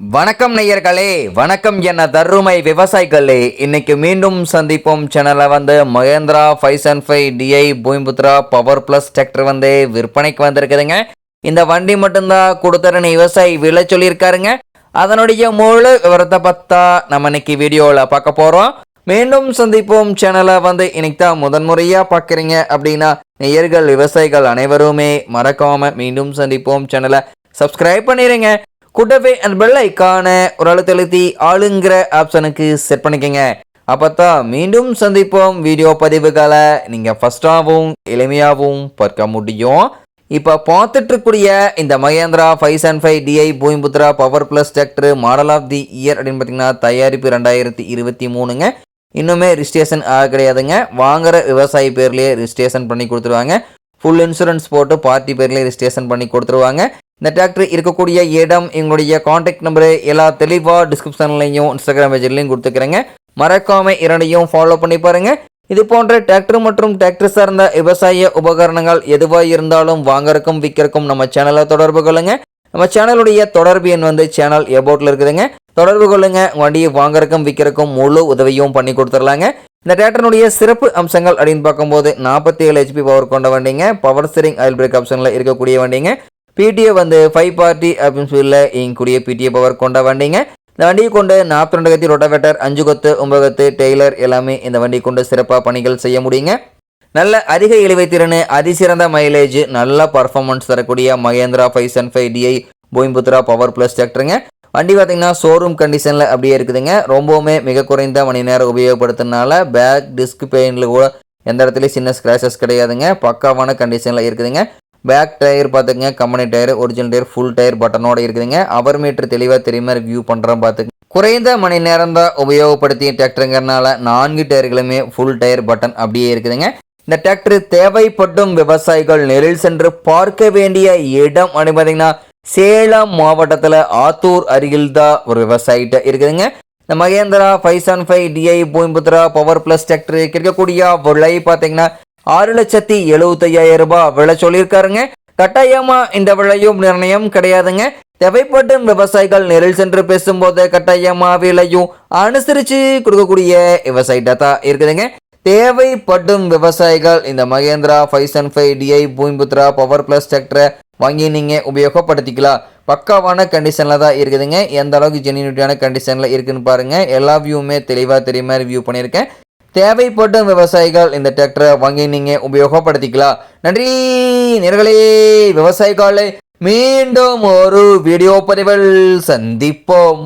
வணக்கம் நேயர்களே வணக்கம் என்ன தருமை விவசாயிகளே. இன்னைக்கு மீண்டும் சந்திப்போம். சேனலை வந்து Mahindra five seven five DI Bhumiputra power plus tractor வந்து விற்பனைக்கு வந்திருக்குதுங்க. இந்த வண்டி மட்டும்தான் கொடுத்துறன்னு விவசாயி விலை சொல்லியிருக்காருங்க. அதனுடைய முழு விவரத்தை பார்த்தா நம்ம இன்னைக்கு வீடியோவில் பார்க்க போகிறோம் மீண்டும் சந்திப்போம். சேனலை வந்து இன்னைக்கு தான் முதன்முறையாக பார்க்குறீங்க அப்படின்னா நேயர்கள் விவசாயிகள் அனைவருமே மறக்காமல் மீண்டும் சந்திப்போம். சேனலை சப்ஸ்கிரைப் பண்ணிடுங்க கூட்டவே அந்த பெல் ஐக்கான ஒரு அளவு அழுத்தி ஆளுங்கிற ஆப்ஷனுக்கு செட் பண்ணிக்கங்க. அப்பதான் மீண்டும் சந்திப்போம் வீடியோ பதிவுகளை. நீங்கள் ஃபஸ்ட்டாகவும் எளிமையாகவும் பார்க்க முடியும். இப்போ பார்த்துட்ருக்கூடிய இந்த Mahindra five seven five DI Bhumiputra power plus tractor model of the year அப்படின்னு பார்த்தீங்கன்னா தயாரிப்பு ரெண்டாயிரத்தி இருபத்தி மூணுங்க. இன்னுமே ரிஜிஸ்ட்ரேஷன் ஆக கிடையாதுங்க. வாங்குற விவசாயி பேர்லேயே ரிஜிஸ்ட்ரேஷன் பண்ணி கொடுத்துருவாங்க. ஃபுல் இன்சூரன்ஸ் போட்டு பார்ட்டி பேர்லேயே ரிஜிஸ்ட்ரேஷன் பண்ணி கொடுத்துருவாங்க. இந்த டிராக்டர் இருக்கக்கூடிய இடம் எங்களுடைய காண்டாக்ட் நம்பரு எல்லா தெளிவாக டிஸ்கிரிப்ஷன்லையும் இன்ஸ்டாகிராம் பேஜ்லையும் கொடுத்துக்கிறேங்க. மறக்காமல் இரண்டையும் ஃபாலோ பண்ணி பாருங்கள் இது போன்ற டிராக்டர் மற்றும் டிராக்டர் சார்ந்த விவசாய உபகரணங்கள் எதுவாக இருந்தாலும் வாங்கறக்கும் விற்கிறக்கும் நம்ம சேனலை தொடர்பு கொள்ளுங்க. நம்ம சேனலுடைய தொடர்பு எண் வந்து சேனல் எபோட்டில் இருக்குதுங்க. தொடர்பு கொள்ளுங்க. வண்டியை வாங்கறக்கும் விற்கிறக்கும் முழு உதவியும் பண்ணி கொடுத்துடலாங்க. இந்த டிராக்டருடைய சிறப்பு அம்சங்கள் அப்படின்னு பார்க்கும்போது நாற்பத்தி ஏழு ஹெச்பி பவர் கொண்ட வண்டிங்க. பவர் ஸ்டீரிங் ஆயில் பிரேக் ஆப்ஷனில் இருக்கக்கூடிய வண்டிங்க. பிடிஏ வந்து ஃபைவ் பார்ட்டி அப்படின்னு சொல்லி இங்கக்கூடிய பிடிஏ பவர் கொண்ட வண்டிங்க. இந்த வண்டியை கொண்டு நாற்பத்தி ரெண்டு கத்தி ரொட்டவேட்டர் அஞ்சு கொத்து ஒன்பது கொத்து டெய்லர் எல்லாமே இந்த வண்டியை கொண்டு சிறப்பாக பணிகள் செய்ய முடியுங்க. நல்ல அதிக இழுவை திறன் அதிசிறந்த மைலேஜ் நல்ல பர்ஃபார்மன்ஸ் தரக்கூடிய Mahindra five seven five DI Bhumiputra power plus டிராக்டருங்க வண்டி பார்த்தீங்கன்னா ஷோரூம் கண்டிஷனில் அப்படியே இருக்குதுங்க. ரொம்பவுமே மிக குறைந்த மணி நேரம் உபயோகப்படுத்துறதுனால பேக் டிஸ்க் பெயினில் கூட எந்த இடத்துலையும் சின்ன ஸ்க்ராச்சஸ் கிடையாதுங்க. பக்காவான கண்டிஷனில் இருக்குதுங்க. பேக் டயர் பார்த்துங்க company tyre original tyre full tyre பட்டனோட இருக்குதுங்க. அவர் மீட்டர் தெளிவாக தெரியுமா ரிவ்யூ பண்ணுறோம் பார்த்துங்க குறைந்த மணி நேரம் தான் உபயோகப்படுத்திய டிராக்டருங்கிறனால நான்கு டயர்களுமே ஃபுல் டயர் பட்டன் அப்படியே இருக்குதுங்க. இந்த டிராக்டர் தேவைப்படும் விவசாயிகள் நெரில் சென்று பார்க்க வேண்டிய இடம் அப்படின்னு பார்த்தீங்கன்னா சேலம் மாவட்டத்தில் ஆத்தூர் அருகில் தான் ஒரு விவசாயிட்ட இருக்குதுங்க. இந்த Mahindra five seven five DI Bhumiputra power plus tractor இருக்கக்கூடிய விலை பார்த்தீங்கன்னா ஆறு லட்சத்தி எழுபத்தையாயிரம் ரூபாய் விலை சொல்லியிருக்காருங்க. கட்டாயமா இந்த விலையும் நிர்ணயம் கிடையாதுங்க. தேவைப்படும் விவசாயிகள் நெரில் சென்று பேசும்போது கட்டாயமா விலையும் அனுசரிச்சு கொடுக்கக்கூடிய விவசாயிட்ட தான் இருக்குதுங்க. தேவைப்படும் விவசாயிகள் இந்த Mahindra five seven five DI Bhumiputra power plus டிராக்டரை வாங்கி நீங்கள் உபயோகப்படுத்திக்கலாம். பக்காவான கண்டிஷனில் தான் இருக்குதுங்க. எந்த அளவுக்கு ஜெனியூனிட்டியான கண்டிஷனில் இருக்குதுன்னு பாருங்கள் எல்லா வியூவுமே தெளிவாக தெரியுமா ரிவ்யூ பண்ணியிருக்கேன். தேவைப்படும் விவசாயிகள் இந்த டிராக்டரை வாங்கி நீங்கள் உபயோகப்படுத்திக்கலாம். நன்றி நேர்களே. விவசாயிகளை மீண்டும் ஒரு வீடியோ பதிவில் சந்திப்போம்.